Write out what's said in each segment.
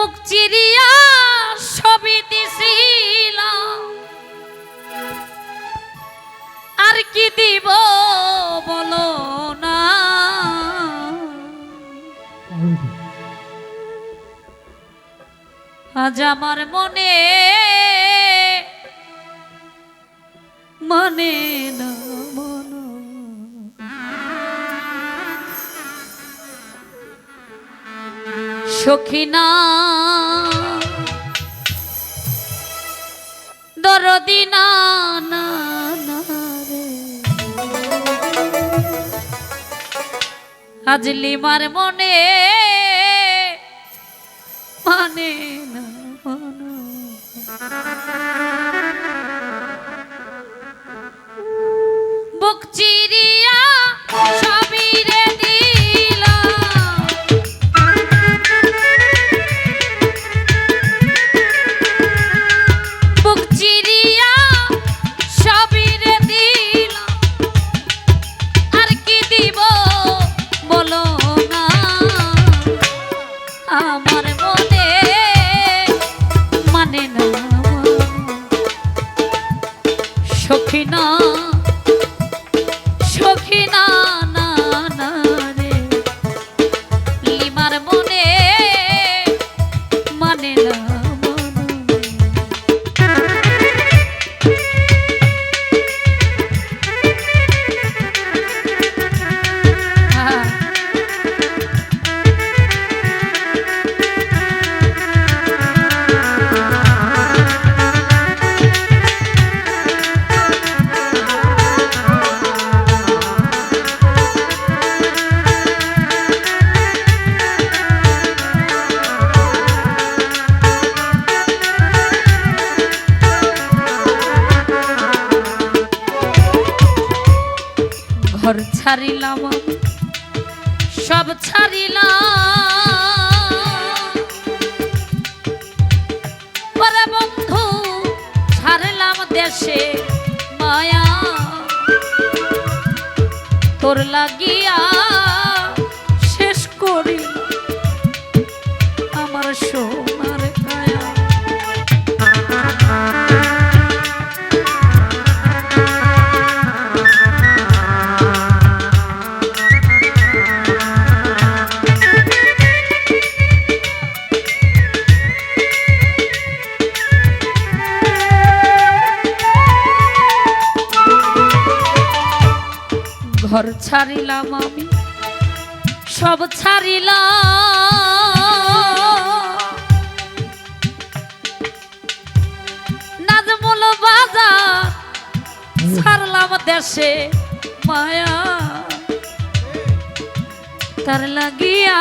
মুখ চিরিয়া ছবি দিছিল আর কি দিব বলো না। আজ আমার মনে মানে না সখিনা। দরদিনা না না রে। মনে মানে না ঘর ছাড়িলাম সব ছাড়িলাম। বন্ধু ছাড়লাম দেশে মায়া। তোর লাগিয়া শেষ করি আমার সোনার ঘর ছাড়িলাম আমি, সব ছাড়িলাম। নাজমুল ছাড়লাম দেশে মায়া। তার লাগিয়া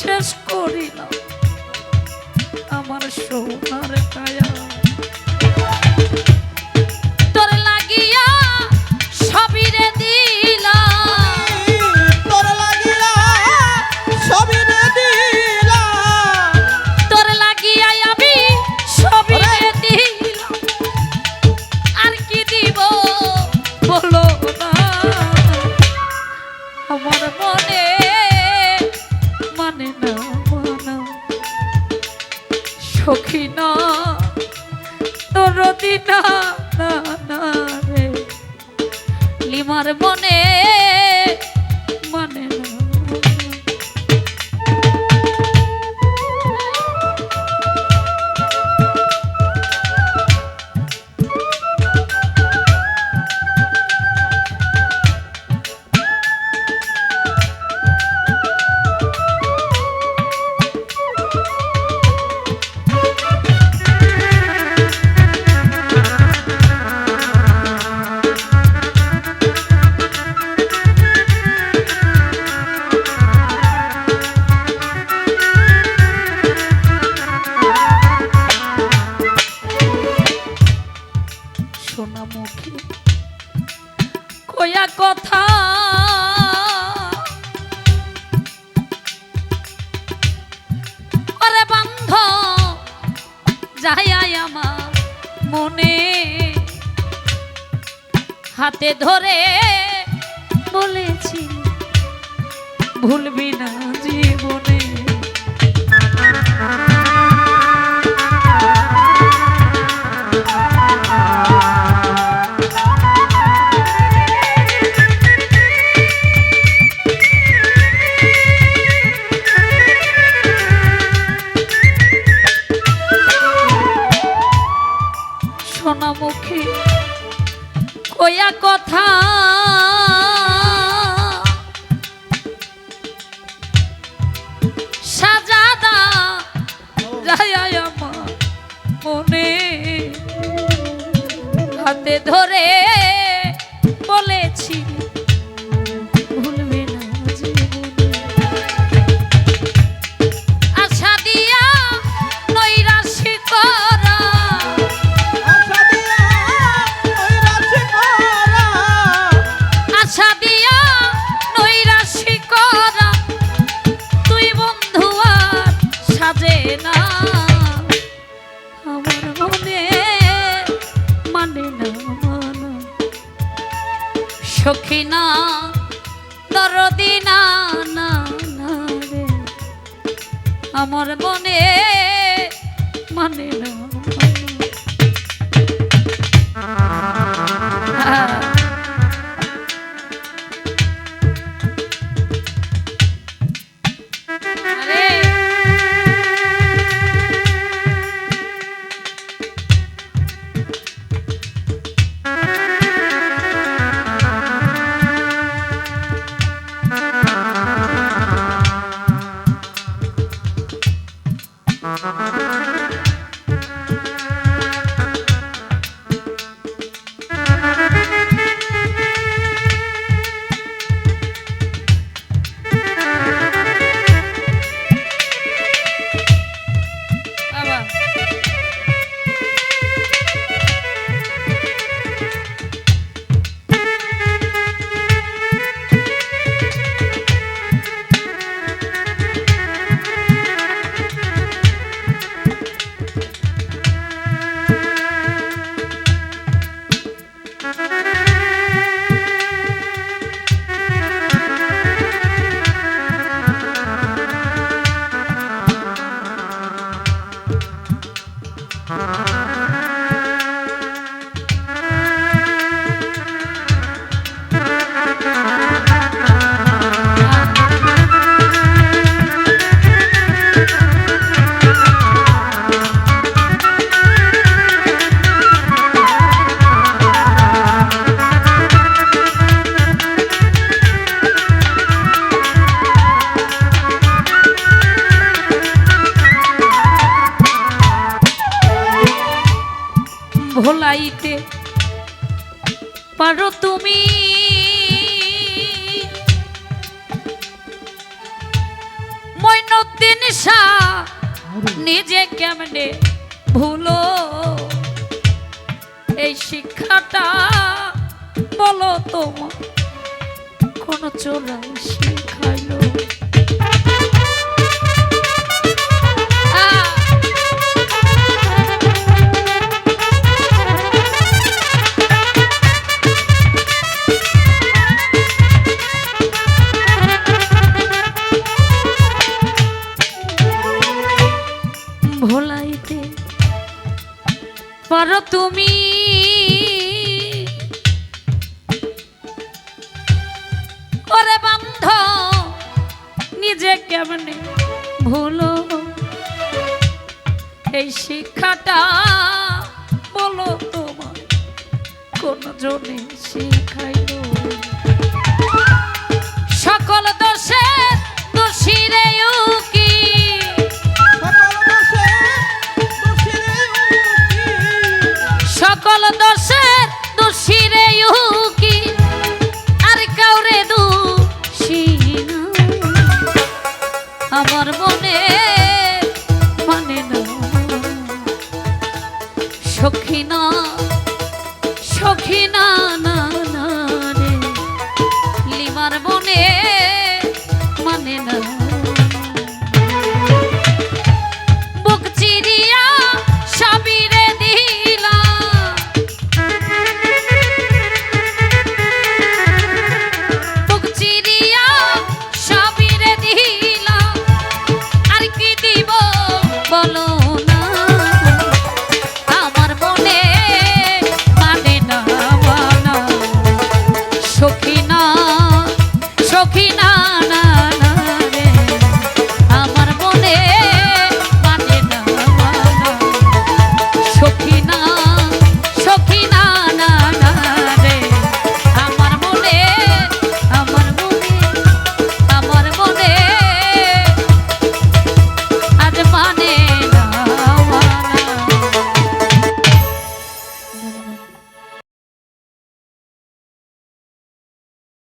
শেষ করিলাম আমার সোনার কায়া। মনে না কয়া কথা। বান্ধ যাই মনে। হাতে ধরে বলেছি ভুলবি না জীবনে। কয়া কথা। সাজাদা যায় মনে হাতে ধরে। সখী না দরদি না না রে। আমার মনে মানে না। শাহ নিজে কেমনে ভুলো? এই শিক্ষাটা বলো তোমার কোনো চোরাই শিখাইলো কেমনে ভুলো এই শিক্ষাটা বলো তোমার কোন জনে শিখাইলো সখী না